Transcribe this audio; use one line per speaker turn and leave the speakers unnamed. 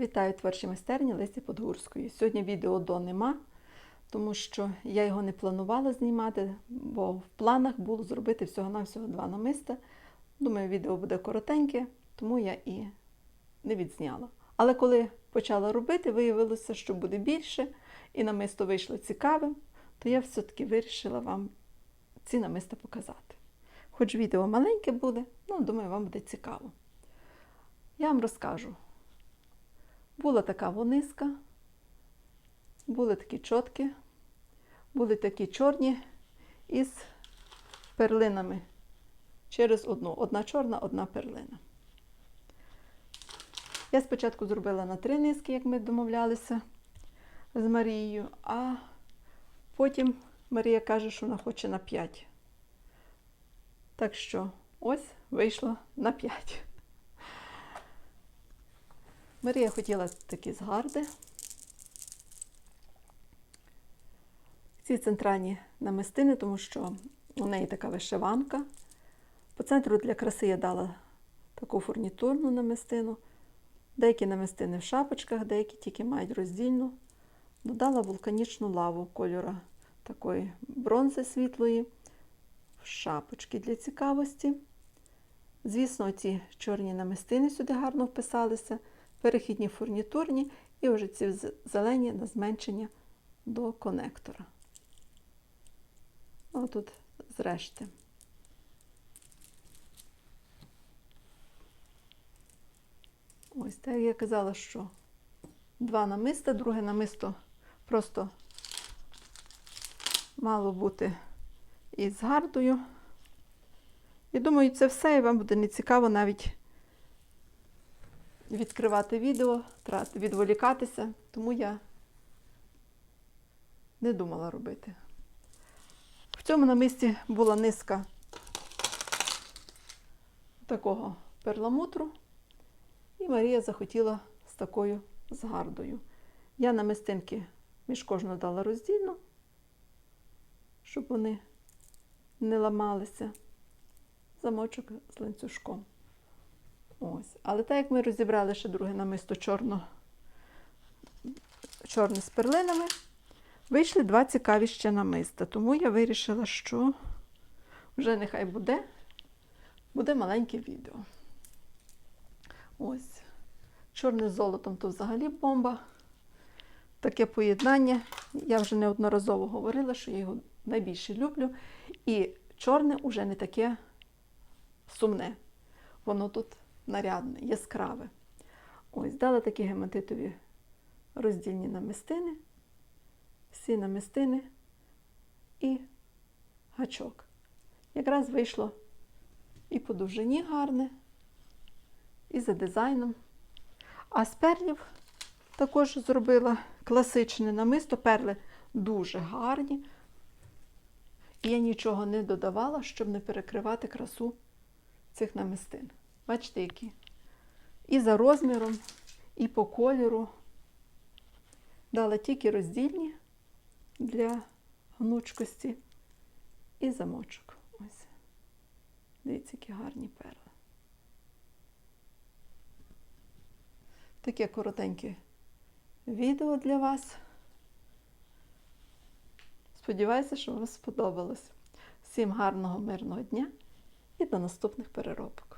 Вітаю творчі майстерні Лесі Подгурської. Сьогодні відео до нема, тому що я його не планувала знімати, бо в планах було зробити всього-навсього два намиста. Думаю, відео буде коротеньке, тому я і не відзняла. Але коли почала робити, виявилося, що буде більше, і намисто вийшло цікавим, то я все-таки вирішила вам ці намиста показати. Хоч відео маленьке буде, ну, думаю, вам буде цікаво. Я вам розкажу. Була така вониска, були такі чотки, були такі чорні із перлинами через одну. Одна чорна, одна перлина. Я спочатку зробила на три низки, як ми домовлялися з Марією, а потім Марія каже, що вона хоче на п'ять. Так що ось вийшло на п'ять. Марія хотіла такі згарди. Ці центральні намистини, тому що у неї така вишиванка. По центру для краси я дала таку фурнітурну намистину. Деякі намистини в шапочках, деякі тільки мають роздільну. Додала вулканічну лаву кольора такої бронзи світлої, шапочки для цікавості. Звісно, ці чорні намистини сюди гарно вписалися перехідні фурнітурні і вже ці зелені на зменшення до конектора. Отут зрешти. Ось так я казала, що два намиста, друге намисто просто мало бути із гардою. І думаю, це все, і вам буде нецікаво навіть відкривати відео, відволікатися, тому я не думала робити. В цьому намисті була низка такого перламутру, і Марія захотіла з такою згардою. Я намистинки між кожну дала роздільно, щоб вони не ламалися, замочок з ланцюжком. Ось. Але так як ми розібрали ще друге намисто чорно, чорне з перлинами, вийшли два цікаві ще намиста. Тому я вирішила, що вже нехай буде, буде маленьке відео. Ось. Чорне з золотом то взагалі бомба. Таке поєднання. Я вже неодноразово говорила, що я його найбільше люблю. І чорне вже не таке сумне. Воно тут нарядне, яскраве. Ось, дала такі гематитові роздільні намистини, всі намистини і гачок. Якраз вийшло і по довжині гарне, і за дизайном. А з перлів також зробила класичне намисто. Перли дуже гарні. Я нічого не додавала, щоб не перекривати красу цих намистин. Бачите, які? І за розміром, і по кольору. Дала тільки роздільні для гнучкості і замочок. Ось. Дивіться, які гарні перли. Таке коротеньке відео для вас. Сподіваюся, що вам сподобалось. Всім гарного, мирного дня і до наступних переробок.